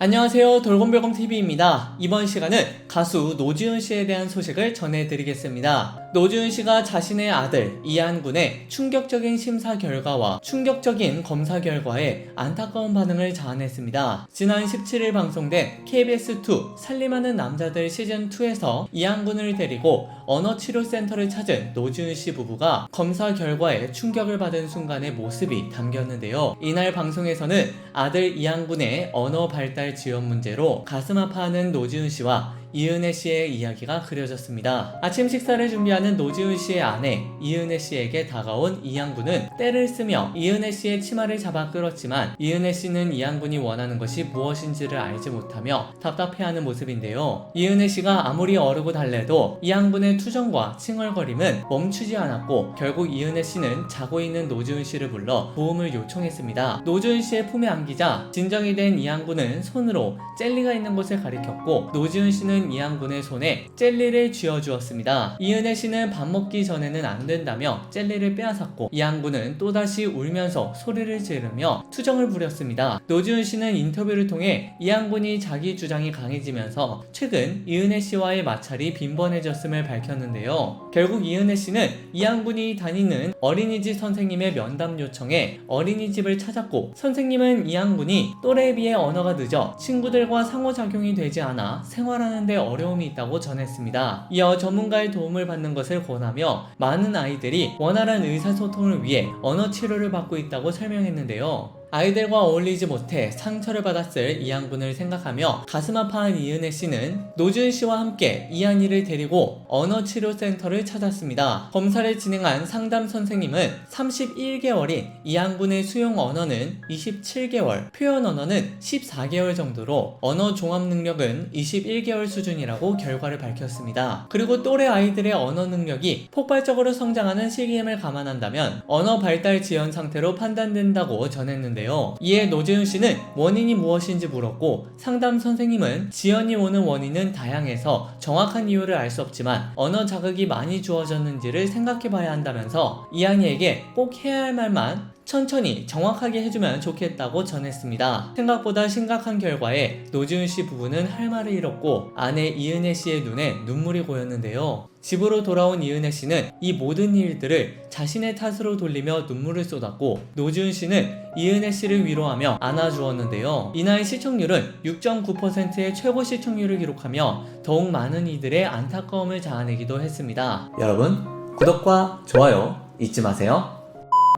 안녕하세요. 돌곰별곰 TV입니다. 이번 시간은 가수 노지훈 씨에 대한 소식을 전해드리겠습니다. 노지훈 씨가 자신의 아들 이한군의 충격적인 심사 결과와 충격적인 검사 결과에 안타까운 반응을 자아냈습니다. 지난 17일 방송된 KBS2 살림하는 남자들 시즌2에서 이한군을 데리고 언어치료센터를 찾은 노지훈 씨 부부가 검사 결과에 충격을 받은 순간의 모습이 담겼는데요. 이날 방송에서는 아들 이한군의 언어 발달 지원 문제로 가슴 아파하는 노지훈 씨와 이은혜 씨의 이야기가 그려졌습니다. 아침 식사를 준비하는 노지훈 씨의 아내 이은혜 씨에게 다가온 이양군은 때를 쓰며 이은혜 씨의 치마를 잡아 끌었지만 이은혜 씨는 이양군이 원하는 것이 무엇인지를 알지 못하며 답답해하는 모습인데요. 이은혜 씨가 아무리 어르고 달래도 이양군의 투정과 칭얼거림은 멈추지 않았고 결국 이은혜 씨는 자고 있는 노지훈 씨를 불러 도움을 요청했습니다. 노지훈 씨의 품에 안기자 진정이 된 이양군은 손으로 젤리가 있는 곳을 가리켰고 노지훈 씨는 이양군의 손에 젤리를 쥐어주었습니다. 이은혜 씨는 밥 먹기 전에는 안 된다며 젤리를 빼앗았고 이양군은 또다시 울면서 소리를 지르며 투정을 부렸습니다. 노지훈 씨는 인터뷰를 통해 이양군이 자기 주장이 강해지면서 최근 이은혜 씨와의 마찰이 빈번해졌음을 밝혔는데요. 결국 이은혜 씨는 이양군이 다니는 어린이집 선생님의 면담 요청에 어린이집을 찾았고 선생님은 이양군이 또래에 비해 언어가 늦어 친구들과 상호작용이 되지 않아 생활하는 데 어려움이 있다고 전했습니다. 이어 전문가의 도움을 받는 것을 권하며 많은 아이들이 원활한 의사소통을 위해 언어 치료를 받고 있다고 설명했는데요. 아이들과 어울리지 못해 상처를 받았을 이양군을 생각하며 가슴 아파한 이은혜 씨는 노준 씨와 함께 이한이를 데리고 언어치료센터를 찾았습니다. 검사를 진행한 상담 선생님은 31개월인 이양군의 수용 언어는 27개월, 표현 언어는 14개월 정도로 언어 종합 능력은 21개월 수준이라고 결과를 밝혔습니다. 그리고 또래 아이들의 언어 능력이 폭발적으로 성장하는 시기임을 감안한다면 언어 발달 지연 상태로 판단된다고 전했는데 요. 이에 노재훈 씨는 원인이 무엇인지 물었고 상담 선생님은 지연이 오는 원인은 다양해서 정확한 이유를 알 수 없지만 언어 자극이 많이 주어졌는지를 생각해 봐야 한다면서 이한이에게 꼭 해야 할 말만 천천히 정확하게 해주면 좋겠다고 전했습니다. 생각보다 심각한 결과에 노지훈 씨 부부는 할 말을 잃었고 아내 이은혜 씨의 눈에 눈물이 고였는데요. 집으로 돌아온 이은혜 씨는 이 모든 일들을 자신의 탓으로 돌리며 눈물을 쏟았고 노지훈 씨는 이은혜 씨를 위로하며 안아주었는데요. 이날 시청률은 6.9%의 최고 시청률을 기록하며 더욱 많은 이들의 안타까움을 자아내기도 했습니다. 여러분 구독과 좋아요 잊지 마세요.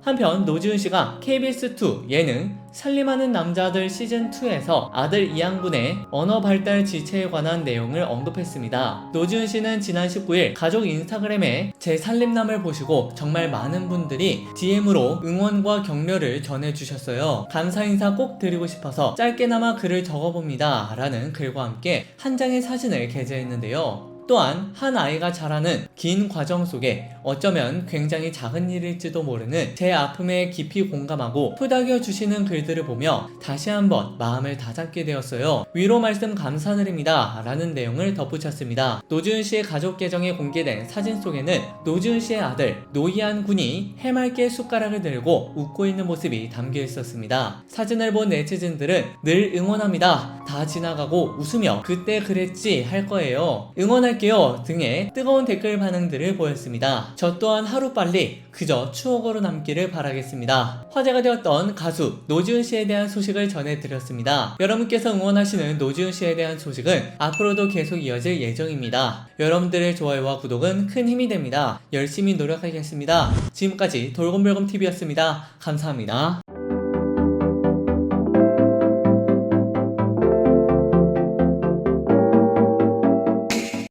한편 노지훈 씨가 KBS2 예능 살림하는 남자들 시즌2에서 아들 이양군의 언어 발달 지체에 관한 내용을 언급했습니다. 노지훈 씨는 지난 19일 가족 인스타그램에 제 살림남을 보시고 정말 많은 분들이 DM으로 응원과 격려를 전해주셨어요. 감사 인사 꼭 드리고 싶어서 짧게나마 글을 적어봅니다. 라는 글과 함께 한 장의 사진을 게재했는데요. 또한 한 아이가 자라는 긴 과정 속에 어쩌면 굉장히 작은 일일지도 모르는 제 아픔에 깊이 공감하고 토닥여 주시는 글들을 보며 다시 한번 마음을 다잡게 되었어요. 위로 말씀 감사드립니다. 라는 내용을 덧붙였습니다. 노지훈 씨의 가족 계정에 공개된 사진 속에는 노지훈 씨의 아들 노이한 군이 해맑게 숟가락을 들고 웃고 있는 모습이 담겨 있었습니다. 사진을 본 네티즌들은 늘 응원합니다. 다 지나가고 웃으며 그때 그랬지 할 거예요. 응원 할게요 등의 뜨거운 댓글 반응들을 보였습니다. 저 또한 하루빨리 그저 추억으로 남기를 바라겠습니다. 화제가 되었던 가수 노지훈 씨에 대한 소식을 전해드렸습니다. 여러분께서 응원하시는 노지훈 씨에 대한 소식은 앞으로도 계속 이어질 예정입니다. 여러분들의 좋아요와 구독은 큰 힘이 됩니다. 열심히 노력하겠습니다. 지금까지 돌곰별곰TV였습니다. 감사합니다.